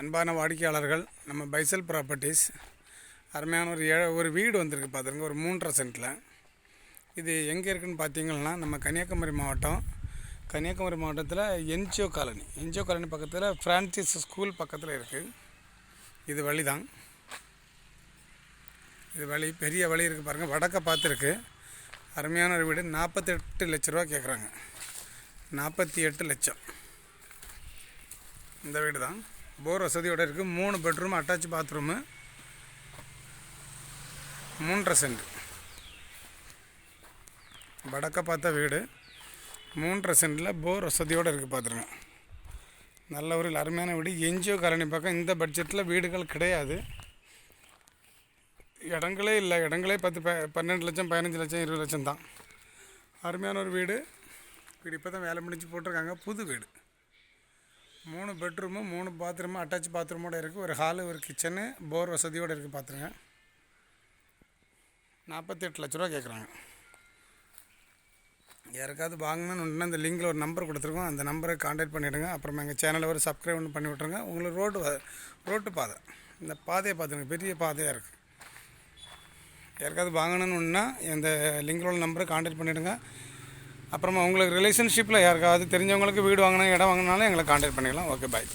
அன்பான வாடிக்கையாளர்கள் நம்ம பைசல் ப்ராப்பர்ட்டிஸ். அருமையான ஒரு ஏ ஒரு வீடு வந்திருக்கு பார்த்துருங்க ஒரு மூன்றரை சென்ட்டில் இது எங்கே இருக்குதுன்னு பார்த்தீங்கன்னா நம்ம கன்னியாகுமரி மாவட்டம். கன்னியாகுமரி மாவட்டத்தில் என்ஜிஓ காலனி. என்ஜிஓ காலனி பக்கத்தில் ஃப்ரான்சிஸ் ஸ்கூல் பக்கத்தில் இருக்குது இது வழி தான் இது வழி பெரிய வழி இருக்குது பாருங்கள் வடக்க பார்த்துருக்கு அருமையான ஒரு வீடு நாற்பத்தெட்டு லட்ச ரூபா கேட்குறாங்க நாற்பத்தி எட்டு லட்சம். இந்த வீடு தான் போர் வசதியோடு இருக்குது மூணு பெட்ரூம் அட்டாச் பாத்ரூமு மூன்றரை சென்ட் வடக்க பார்த்த வீடு. மூன்றரை சென்டில் போர் வசதியோடு இருக்குது பார்த்துருங்க நல்ல ஒரு அருமையான வீடு. என்ஜிஓ காலனி பக்கம் இந்த பட்ஜெட்டில் வீடுகள் கிடையாது. இடங்களே இல்லை. இடங்களே பத்து ப பன்னெண்டு லட்சம் பதினஞ்சு லட்சம் இருபது லட்சம் தான். அருமையான ஒரு வீடு. வீடு இப்போ தான் வேலை முடிஞ்சு போட்டிருக்காங்க. புது வீடு. மூணு பெட்ரூமு மூணு பாத்ரூமு அட்டாச் பாத்ரூமோடு இருக்குது ஒரு ஹாலு ஒரு கிச்சனு போர் வசதியோடு இருக்குது பார்த்துருங்க நாற்பத்தெட்டு லட்ச ரூபா கேட்குறாங்க யாருக்காவது வாங்கணும்னு இந்த லிங்கில் ஒரு நம்பர் கொடுத்துருக்கோம். அந்த நம்பரை காண்டாக்ட் பண்ணிவிடுங்க அப்புறமா எங்கள் சேனலை ஒரு சப்ஸ்கிரைப் ஒன்று பண்ணி விட்ருங்க உங்களுக்கு ரோடு ரோட்டு பாதை. இந்த பாதையை பார்த்துருங்க பெரிய பாதையாக இருக்குது யாருக்காவது வாங்கணும்னா இந்த லிங்கில் உள்ள நம்பரை காண்டாக்ட் பண்ணிவிடுங்க அப்புறமா உங்களுக்கு ரிலேஷன்ஷிப்பில் யாருக்காவது தெரிஞ்சவங்களுக்கு வீடு வாங்கினா இடம் வாங்கினாலும் எங்களை காண்டாக்ட் பண்ணிக்கலாம். Okay bye